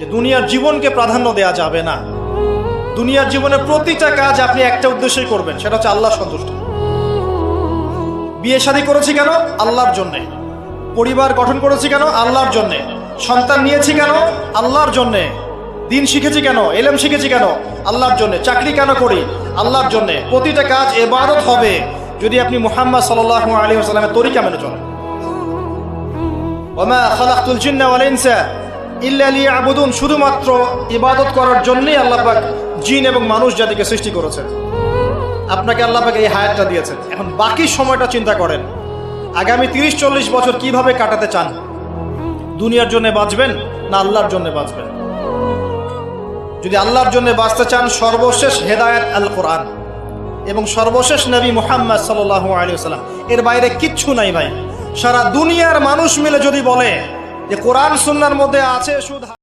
যে দুনিয়ার জীবনকে প্রাধান্য দেয়া যাবে না। দুনিয়ার জীবনের প্রতিটা কাজ আপনি একটা উদ্দেশ্যই করবেন, সেটা হচ্ছে আল্লাহ সন্তুষ্ট। বিয়ে শাদী করেছি কেন? আল্লাহর জন্যে। পরিবার গঠন করেছি কেন? আল্লাহর জন্যে। সন্তান নিয়েছি কেন? আল্লাহর জন্যে। দিন শিখেছি কেন? এলেম শিখেছি কেন? আল্লাহর জন্যে। চাকরি কেন করি? আল্লাহর জন্যে। প্রতিটা কাজ এবারত হবে। যদি আপনি মুহাম্মদ সাল্লাহ আলী সাল্লামের তরিকা মেনে চলেন। ইল্লা লিয়াবুদুন, শুধুমাত্র ইবাদত করার জন্যই আল্লাহ পাক জিন এবং মানুষ জাতিকে সৃষ্টি করেছেন। আপনাকে আল্লাহ পাক এই হায়াতটা দিয়েছেন। এখন বাকি সময়টা চিন্তা করেন, আগামী তিরিশ চল্লিশ বছর কীভাবে কাটাতে চান? দুনিয়ার জন্য বাঁচবেন না আল্লাহর জন্য বাঁচবেন? যদি আল্লাহর জন্য বাঁচতে চান, সর্বশেষ হেদায়েত আল কোরআন এবং সর্বশেষ নবী মোহাম্মদ সাল্লাহ আলী সাল্লাম এর বাইরে কিচ্ছু নাই ভাই। সারা দুনিয়ার মানুষ মিলে যদি বলে যে কোরআন সুন্নার মধ্যে আছে শুধু